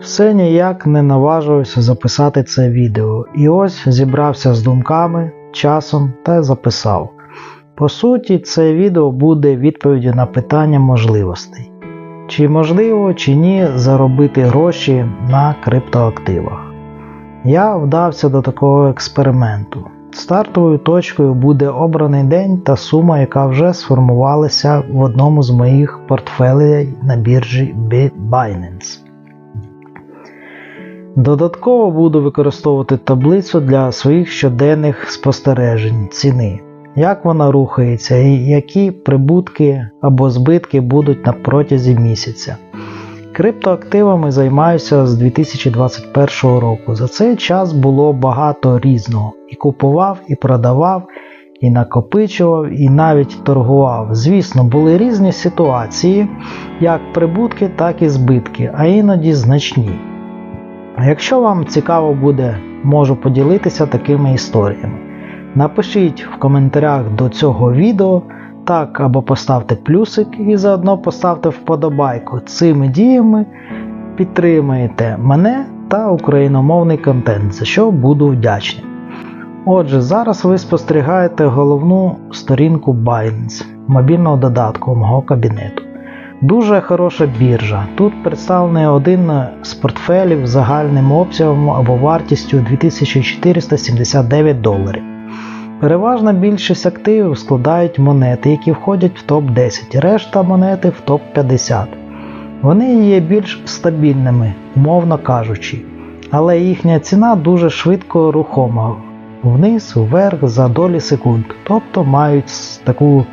Все ніяк не наважувався записати це відео, і ось зібрався з думками, часом та записав. По суті, це відео буде відповіддю на питання можливостей. Чи можливо чи ні заробити гроші на криптоактивах. Я вдався до такого експерименту. Стартовою точкою буде обраний день та сума, яка вже сформувалася в одному з моїх портфелей на біржі Binance. Додатково буду використовувати таблицю для своїх щоденних спостережень ціни, як вона рухається і які прибутки або збитки будуть на протязі місяця. Криптоактивами займаюся з 2021 року. За цей час було багато різного. І купував, і продавав, і накопичував, і навіть торгував. Звісно, були різні ситуації, як прибутки, так і збитки, а іноді значні. Якщо вам цікаво буде, можу поділитися такими історіями. Напишіть в коментарях до цього відео так або поставте плюсик і заодно поставте вподобайку. Цими діями підтримаєте мене та україномовний контент, за що буду вдячний. Отже, зараз ви спостерігаєте головну сторінку Binance, мобільного додатку мого кабінету. Дуже хороша біржа. Тут представлений один з портфелів загальним обсягом або вартістю 2479 доларів. Переважна більшість активів складають монети, які входять в топ-10, решта монети в топ-50. Вони є більш стабільними, умовно кажучи, але їхня ціна дуже швидко рухома, вниз, вверх за долі секунд, тобто мають таку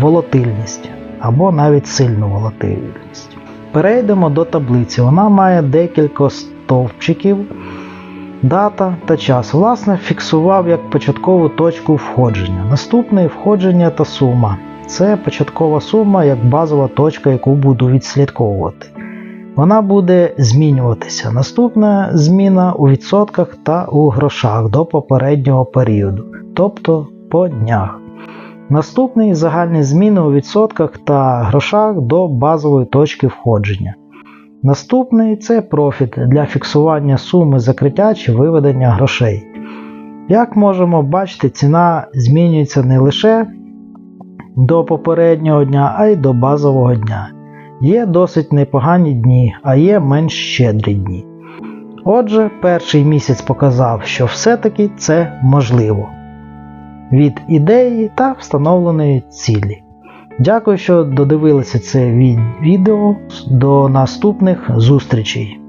волатильність або навіть сильну волатильність. Перейдемо до таблиці. Вона має декілька стовпчиків. Дата та час. Власне, фіксував як початкову точку входження. Наступне входження та сума. Це початкова сума як базова точка, яку буду відслідковувати. Вона буде змінюватися. Наступна зміна у відсотках та у грошах до попереднього періоду, тобто по днях. Наступний загальні зміни у відсотках та грошах до базової точки входження. Наступний це профіт для фіксування суми закриття чи виведення грошей. Як можемо бачити, ціна змінюється не лише до попереднього дня, а й до базового дня. Є досить непогані дні, а є менш щедрі дні. Отже, перший місяць показав, що все-таки це можливо від ідеї та встановленої цілі. Дякую, що додивилися це відео. До наступних зустрічей!